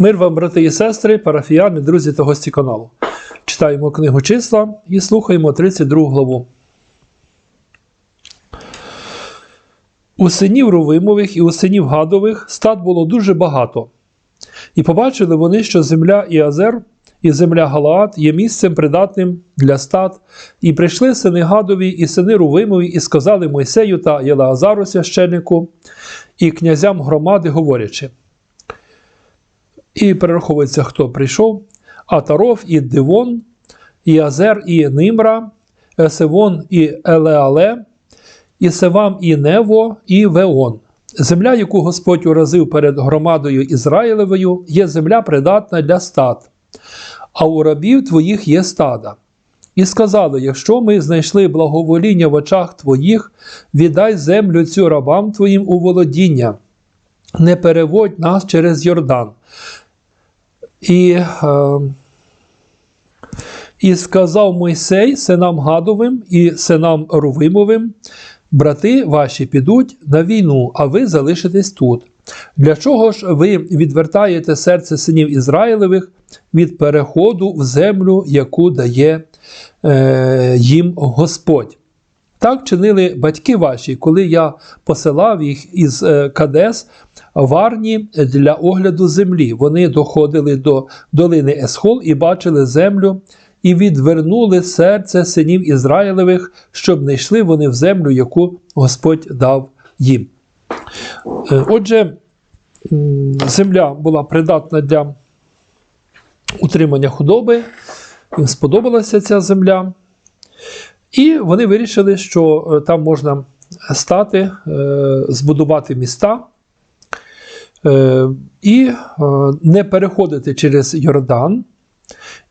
Мир вам, брати і сестри, парафіяни, друзі та гості каналу. Читаємо книгу числа і слухаємо 32 главу. У синів Рувимових і у синів Гадових стад було дуже багато. І побачили вони, що земля Іазер і земля Галаат є місцем придатним для стад. І прийшли сини Гадові і сини Рувимові, і сказали Мойсею та Єлаазару священнику і князям громади, говорячи. І перераховується, хто прийшов: Атаров і Дивон, і Азер, і Нимра, Есевон і Елеале, і Севам і Нево, і Веон. Земля, яку Господь уразив перед громадою Ізраїлевою, є земля придатна для стад, а у рабів твоїх є стада. І сказали: якщо ми знайшли благовоління в очах твоїх, віддай землю цю рабам твоїм у володіння, не переводь нас через Йордан. І, е, і сказав Мойсей синам Гадовим і синам Рувимовим, брати ваші підуть на війну, а ви залишитесь тут. Для чого ж ви відвертаєте серце синів Ізраїлевих від переходу в землю, яку дає е, їм Господь? Так чинили батьки ваші, коли я посилав їх із е, Кадес в Арні для огляду землі. Вони доходили до долини Есхол і бачили землю, і відвернули серце синів Ізраїлевих, щоб не йшли вони в землю, яку Господь дав їм. Е, Отже, земля була придатна для утримання худоби, їм сподобалася ця земля. І вони вирішили, що е, там можна стати, е, збудувати міста і е, не переходити через Йордан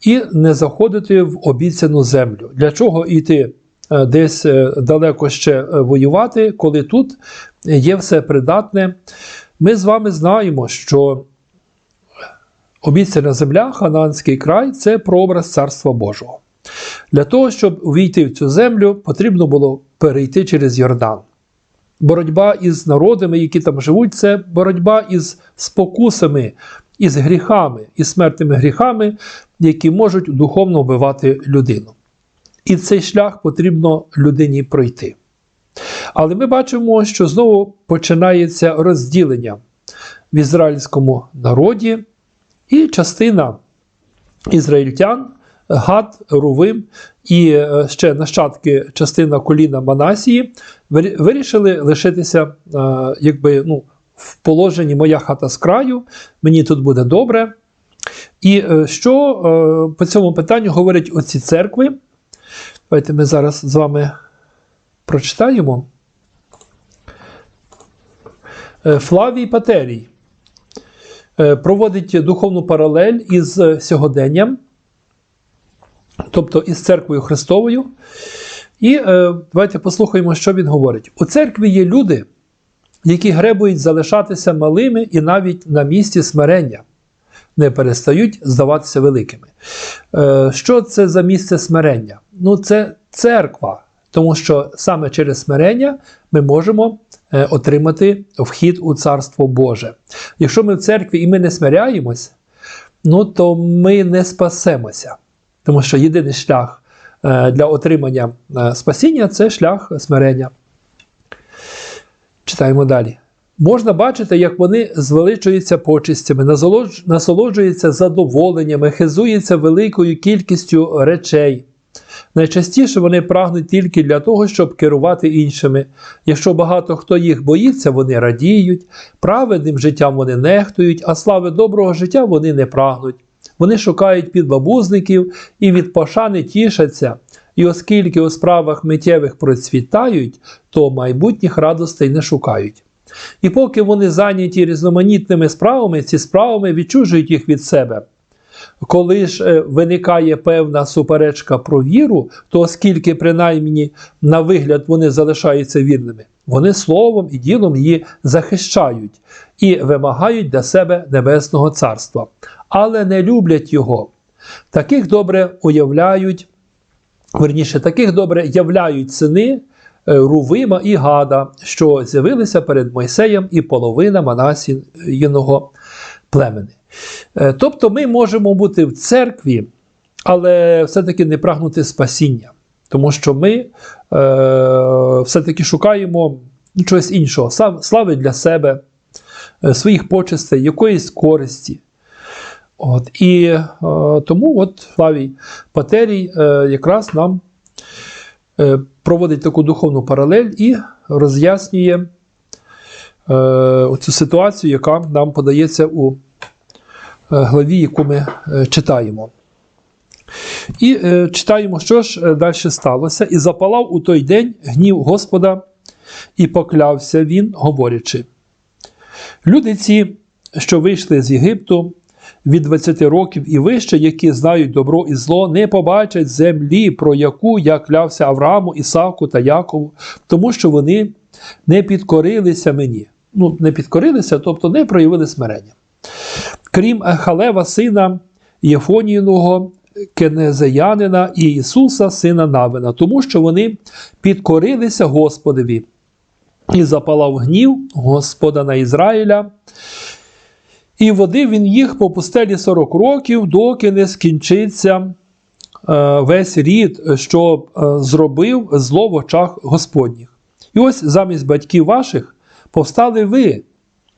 і не заходити в обіцяну землю. Для чого йти е, десь е, далеко ще е, воювати, коли тут є все придатне? Ми з вами знаємо, що обіцяна земля, Хананський край це прообраз Царства Божого. Для того, щоб увійти в цю землю, потрібно було перейти через Йордан. Боротьба із народами, які там живуть, це боротьба із спокусами, із гріхами, із смертними гріхами, які можуть духовно вбивати людину. І цей шлях потрібно людині пройти. Але ми бачимо, що знову починається розділення в ізраїльському народі, і частина ізраїльтян. Гад, Рувим і е, ще нащадки частина коліна Манасії вирішили лишитися е, якби, ну, в положенні моя хата з краю, мені тут буде добре. І е, що по цьому питанню говорять оці церкви? Давайте ми зараз з вами прочитаємо. Флавій Патерій проводить духовну паралель із сьогоденням тобто із церквою Христовою. І е, давайте послухаємо, що він говорить. У церкві є люди, які гребують залишатися малими і навіть на місці смирення, не перестають здаватися великими. Е, що це за місце смирення? Ну, це церква, тому що саме через смирення ми можемо е, отримати вхід у Царство Боже. Якщо ми в церкві і ми не смиряємось, ну то ми не спасемося. Тому що єдиний шлях е, для отримання е, спасіння це шлях смирення. Читаємо далі. Можна бачити, як вони звеличуються почистями, насолоджуються задоволеннями, хизуються великою кількістю речей. Найчастіше вони прагнуть тільки для того, щоб керувати іншими. Якщо багато хто їх боїться, вони радіють, праведним життям вони нехтують, а слави доброго життя вони не прагнуть. Вони шукають підбабузників і від пошани тішаться. І оскільки у справах миттєвих процвітають, то майбутніх радостей не шукають. І поки вони зайняті різноманітними справами, ці справами відчужують їх від себе. Коли ж е, виникає певна суперечка про віру, то оскільки принаймні на вигляд вони залишаються вірними, вони словом і ділом її захищають і вимагають для себе небесного царства, але не люблять його. Таких добре уявляють, верніше, таких добре являють сини е, Рувима і Гада, що з'явилися перед Мойсеєм і половина Манасіїного племени. Е, Тобто ми можемо бути в церкві, але все-таки не прагнути спасіння, тому що ми е, все-таки шукаємо чогось іншого, слави для себе, е, своїх почестей, якоїсь користі. От, і е, тому от Флавій Патерій е, якраз нам е, проводить таку духовну паралель і роз'яснює е, цю ситуацію, яка нам подається у е, главі, яку ми е, читаємо. І е, читаємо, що ж далі сталося. І запалав у той день гнів Господа, і поклявся він, говорячи: Люди ці, що вийшли з Єгипту від 20 років і вище, які знають добро і зло, не побачать землі, про яку я клявся Аврааму, Ісаку та Якову, тому що вони не підкорилися мені. Ну, не підкорилися, тобто не проявили смирення. Крім Халева, сина Єфоніного, Кенезеянина і Ісуса, сина Навина, тому що вони підкорилися Господові. І запалав гнів Господа на Ізраїля, і водив він їх по пустелі 40 років, доки не скінчиться е, весь рід, що е, зробив зло в очах Господніх. І ось замість батьків ваших повстали ви.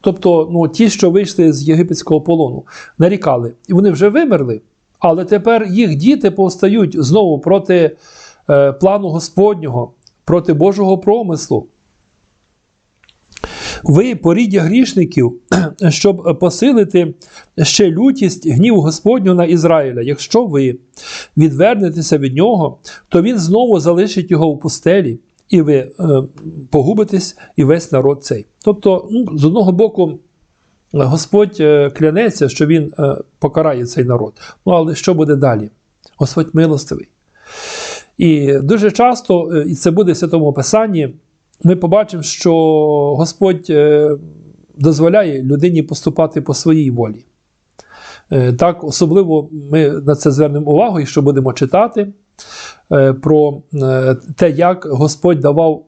Тобто, ну, ті, що вийшли з єгипетського полону, нарікали, і вони вже вимерли, але тепер їх діти повстають знову проти е, плану Господнього, проти Божого промислу. Ви поріддя грішників, щоб посилити ще лютість гніву Господню на Ізраїля. Якщо ви відвернетеся від нього, то він знову залишить його в пустелі, і ви е, погубитесь, і весь народ цей. Тобто, ну, з одного боку, Господь е, клянеться, що він е, покарає цей народ. Ну але що буде далі? Господь милостивий. І дуже часто, і це буде в святому Писанні, ми побачимо, що Господь е, дозволяє людині поступати по своїй волі. Е, Так, особливо ми на це звернемо увагу, і що будемо читати е, про те, як Господь давав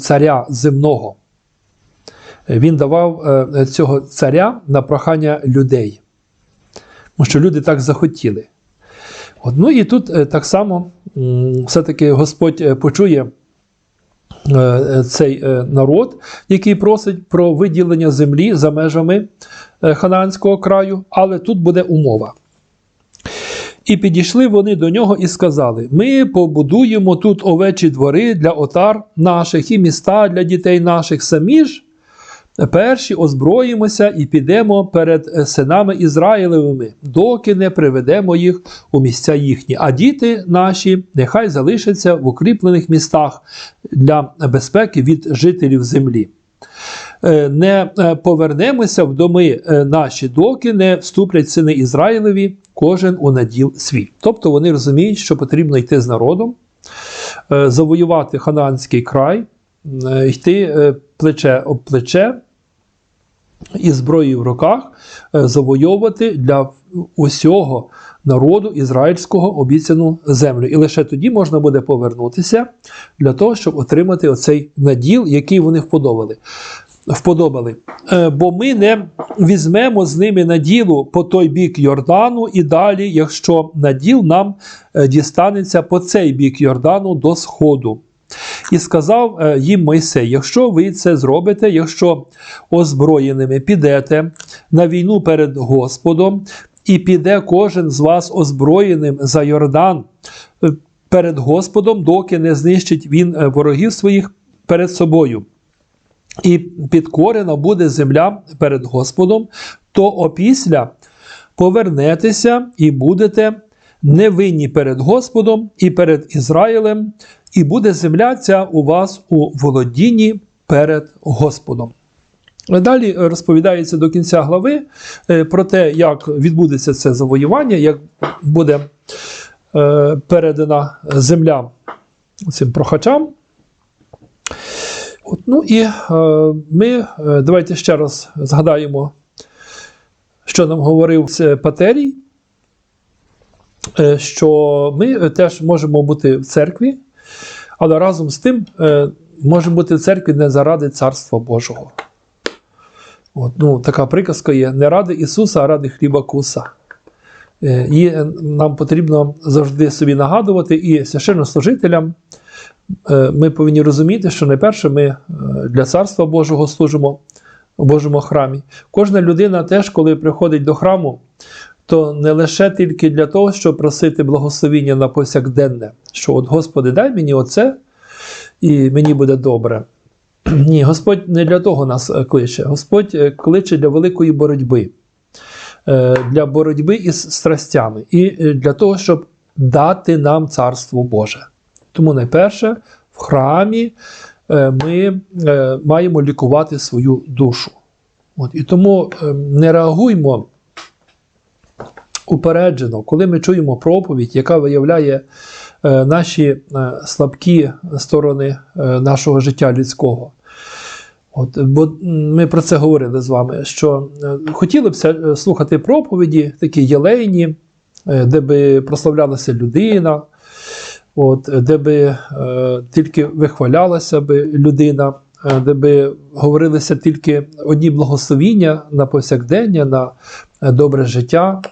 царя земного. Він давав цього царя на прохання людей, тому що люди так захотіли. От, ну і тут так само все-таки Господь почує цей е, народ, який просить про виділення землі за межами Хананського краю, але тут буде умова. І підійшли вони до нього і сказали: Ми побудуємо тут овечі двори для отар наших і міста для дітей наших самі ж. Перші озброїмося і підемо перед е, синами Ізраїлевими, доки не приведемо їх у місця їхні. А діти наші нехай залишаться в укріплених містах для безпеки від жителів землі. Е, Не е, повернемося в доми наші, доки не вступлять сини Ізраїлеві, кожен у наділ свій. Тобто вони розуміють, що потрібно йти з народом, завоювати хананський край, йти плече об плече і зброєю в руках е, завойовувати для усього народу ізраїльського обіцяну землю. І лише тоді можна буде повернутися для того, щоб отримати оцей наділ, який вони вподобали. Вподобали. Е, Бо ми не візьмемо з ними наділу по той бік Йордану і далі, якщо наділ нам е, дістанеться по цей бік Йордану до сходу. І сказав е, їм Мойсей: якщо ви це зробите, якщо озброєними підете на війну перед Господом, і піде кожен з вас озброєним за Йордан е, перед Господом, доки не знищить він е, ворогів своїх перед собою. І підкорена буде земля перед Господом, то опісля повернетеся і будете невинні перед Господом і перед Ізраїлем, і буде земля ця у вас у володінні перед Господом. Далі розповідається до кінця глави е, про те, як відбудеться це завоювання, як буде е, передана земля цим прохачам. От, ну і е, ми давайте ще раз згадаємо, що нам говорив Патерій, що ми е, теж можемо бути в церкві, але разом з тим е, можемо бути в церкві не заради Царства Божого. От, ну, така приказка є: не ради Ісуса, а ради хліба куса. Е, І е, нам потрібно завжди собі нагадувати, і священнослужителям е, ми повинні розуміти, що найперше ми е, для Царства Божого служимо у Божому храмі. Кожна людина теж, коли приходить до храму, то не лише тільки для того, щоб просити благословіння на повсякденне, що от Господи, дай мені оце, і мені буде добре. Ні, Господь не для того нас е, кличе. Господь е, кличе для великої боротьби, е, для боротьби із страстями і для того, щоб дати нам Царство Боже. Тому найперше в храмі ми маємо лікувати свою душу. От, і тому е, не реагуймо упереджено, коли ми чуємо проповідь, яка виявляє е, наші е, слабкі сторони е, нашого життя людського. От, бо ми про це говорили з вами, що хотіли б слухати проповіді, такі єлейні, де би прославлялася людина, от, де би е, тільки вихвалялася би людина, де би говорилися тільки одні благословіння на повсякдення, на добре життя.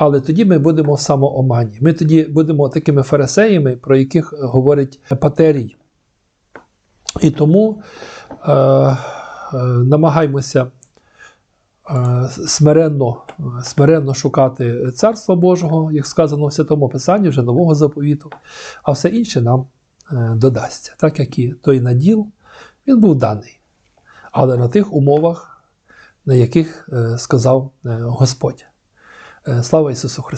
Але тоді ми будемо в самоомані. Ми тоді будемо такими фарисеями, про яких говорить Патерій. І тому е, е, намагаймося е, смиренно, е, смиренно шукати Царства Божого, як сказано в Святому Писанні, вже нового заповіту, а все інше нам е, додасться. Так як і той наділ, він був даний. Але на тих умовах, на яких е, сказав е, Господь. Е, Слава Ісусу Христу!